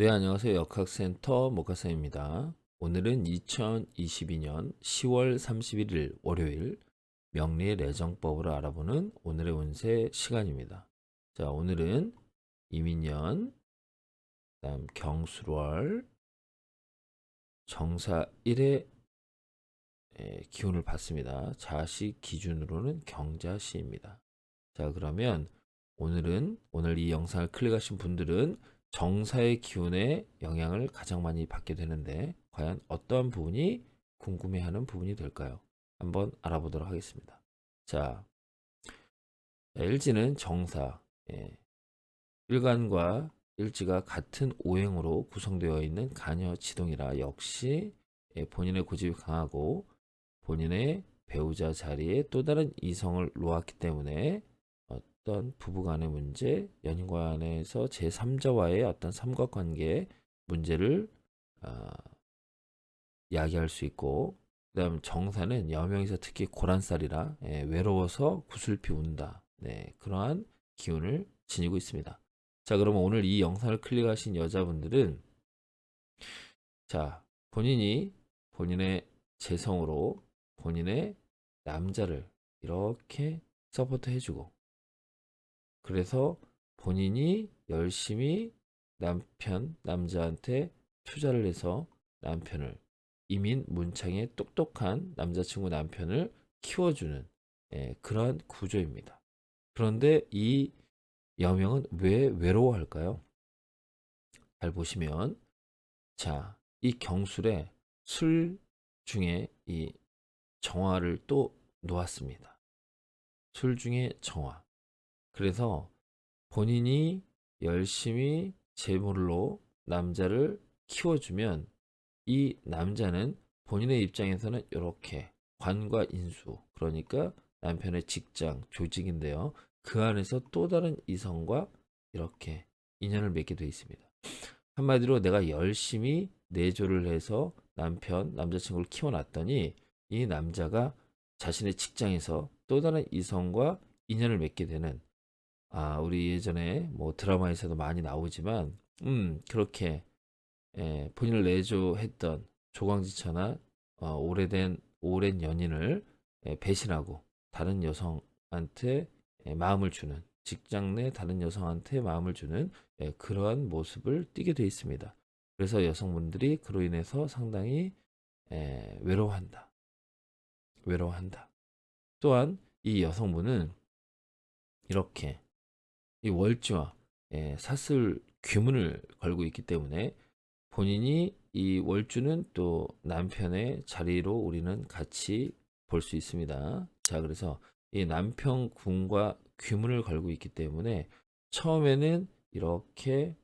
네, 안녕하세요. 역학센터 목화쌤입니다. 오늘은 2022년 10월 31일 월요일 명리 레정법을 알아보는 오늘의 운세 시간입니다. 자, 오늘은 이민년, 그다음 경술월, 정사 1의 기운을 받습니다. 자시 기준으로는 경자시입니다. 자, 그러면 오늘은 오늘 이 영상을 클릭하신 분들은 정사의 기운의 영향을 가장 많이 받게 되는데 과연 어떠한 부분이 궁금해하는 부분이 될까요? 한번 알아보도록 하겠습니다. 자, 일지는 정사, 예. 일간과 일지가 같은 오행으로 구성되어 있는 간여 지동이라 역시 예, 본인의 고집이 강하고 본인의 배우자 자리에 또 다른 이성을 놓았기 때문에 어떤 부부 간의 문제, 연인간에서 제3자와의 어떤 삼각관계 문제를 어, 야기할 수 있고 그다음 정사는 여명에서 특히 고란살이라 예, 외로워서 구슬피 운다. 네, 그러한 기운을 지니고 있습니다. 자, 그러면 오늘 이 영상을 클릭하신 여자분들은 자, 본인이 본인의 재성으로 본인의 남자를 이렇게 서포트 해주고 그래서 본인이 열심히 남편, 남자한테 투자를 해서 남편을 이민 문창의 똑똑한 남자친구 남편을 키워주는 예, 그러한 구조입니다. 그런데 이 여명은 왜 외로워할까요? 잘 보시면 자, 이 경술에 술 중에 이 정화를 또 놓았습니다. 술 중에 정화. 그래서 본인이 열심히 재물로 남자를 키워주면 이 남자는 본인의 입장에서는 이렇게 관과 인수 그러니까 남편의 직장 조직인데요. 그 안에서 또 다른 이성과 이렇게 인연을 맺게 되어 있습니다. 한마디로 내가 열심히 내조를 해서 남편, 남자친구를 키워놨더니 이 남자가 자신의 직장에서 또 다른 이성과 인연을 맺게 되는 아, 우리 예전에 뭐 드라마에서도 많이 나오지만, 음, 그렇게, 예, 본인을 내조했던 조광지처나, 어, 오래된, 오랜 연인을 예, 배신하고 다른 여성한테 예, 마음을 주는, 직장 내 다른 여성한테 마음을 주는 예, 그러한 모습을 띠게 되어 있습니다. 그래서 여성분들이 그로 인해서 상당히 예, 외로워한다. 외로워한다. 또한 이 여성분은 이렇게 이 월지와 예, 사슬 귀문을 걸고 있기 때문에 본인이 이 월주는 또 남편의 자리로 우리는 같이 볼 수 있습니다. 자, 그래서 이 남편 군과 귀문을 걸고 있기 때문에 처음에는 이렇게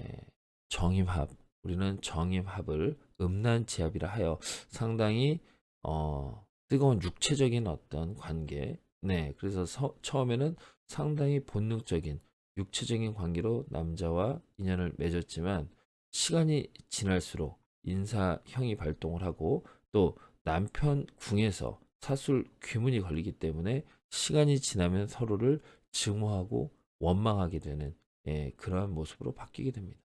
예, 정임합, 우리는 정임합을 음란지합이라 하여 상당히 어, 뜨거운 육체적인 어떤 관계, 네, 그래서 서, 처음에는 상당히 본능적인 육체적인 관계로 남자와 인연을 맺었지만 시간이 지날수록 인사형이 발동을 하고 또 남편 궁에서 사술 귀문이 걸리기 때문에 시간이 지나면 서로를 증오하고 원망하게 되는 예, 그러한 모습으로 바뀌게 됩니다.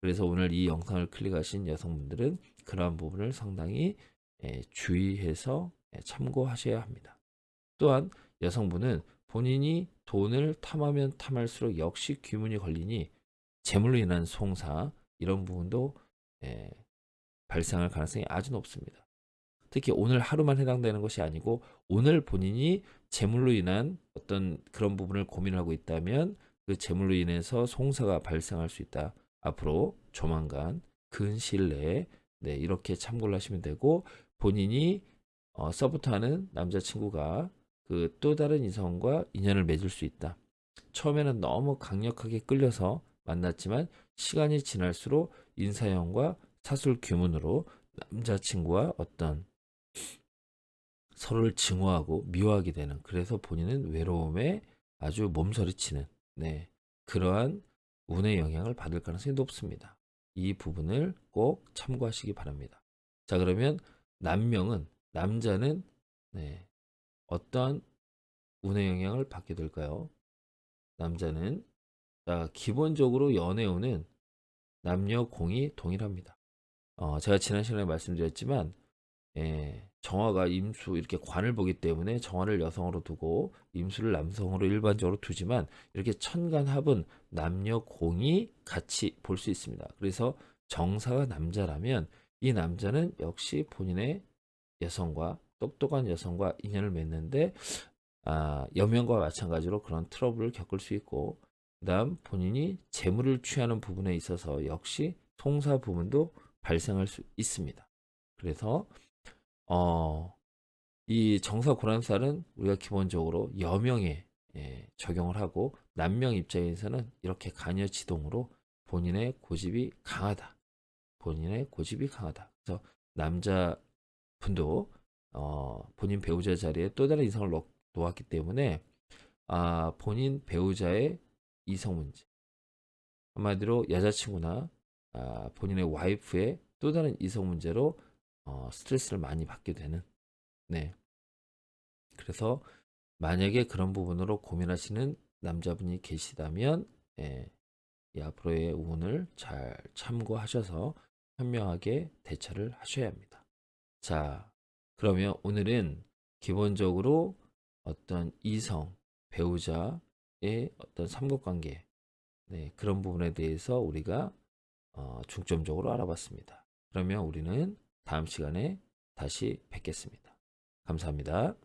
그래서 오늘 이 영상을 클릭하신 여성분들은 그러한 부분을 상당히 예, 주의해서 예, 참고하셔야 합니다. 또한 여성분은 본인이 돈을 탐하면 탐할수록 역시 귀문이 걸리니 재물로 인한 송사 이런 부분도 예, 발생할 가능성이 아주 높습니다. 특히 오늘 하루만 해당되는 것이 아니고 오늘 본인이 재물로 인한 어떤 그런 부분을 고민하고 있다면 그 재물로 인해서 송사가 발생할 수 있다. 앞으로 조만간 근시일 내에 네, 이렇게 참고를 하시면 되고 본인이 어, 서부터하는 남자친구가 그 또 다른 이성과 인연을 맺을 수 있다. 처음에는 너무 강력하게 끌려서 만났지만 시간이 지날수록 인사형과 사술 규문으로 남자친구와 어떤 서로를 증오하고 미워하게 되는 그래서 본인은 외로움에 아주 몸서리치는 네 그러한 운의 영향을 받을 가능성이 높습니다. 이 부분을 꼭 참고하시기 바랍니다. 자 그러면 남명은 남자는 네, 어떠한 운의 영향을 받게 될까요? 남자는 자 기본적으로 연애운은 남녀 공이 동일합니다. 어, 제가 지난 시간에 말씀드렸지만 예, 정화가 임수 이렇게 관을 보기 때문에 정화를 여성으로 두고 임수를 남성으로 일반적으로 두지만 이렇게 천간합은 남녀 공이 같이 볼 수 있습니다. 그래서 정사가 남자라면 이 남자는 역시 본인의 여성과 똑똑한 여성과 인연을 맺는데 아, 여명과 마찬가지로 그런 트러블을 겪을 수 있고 그다음 본인이 재물을 취하는 부분에 있어서 역시 송사 부분도 발생할 수 있습니다. 그래서 어, 이 정사 고란살은 우리가 기본적으로 여명에 예, 적용을 하고 남명 입장에서는 이렇게 간여 지동으로 본인의 고집이 강하다. 본인의 고집이 강하다. 그래서 남자 분도 어, 본인 배우자 자리에 또 다른 이성을 놓, 놓았기 때문에 아, 본인 배우자의 이성 문제 한마디로 여자친구나 아, 본인의 와이프의 또 다른 이성 문제로 어, 스트레스를 많이 받게 되는 네 그래서 만약에 그런 부분으로 고민하시는 남자분이 계시다면 예, 이 앞으로의 운을 잘 참고하셔서 현명하게 대처를 하셔야 합니다. 자, 그러면 오늘은 기본적으로 어떤 이성, 배우자의 어떤 삼각관계, 네, 그런 부분에 대해서 우리가 어, 중점적으로 알아봤습니다. 그러면 우리는 다음 시간에 다시 뵙겠습니다. 감사합니다.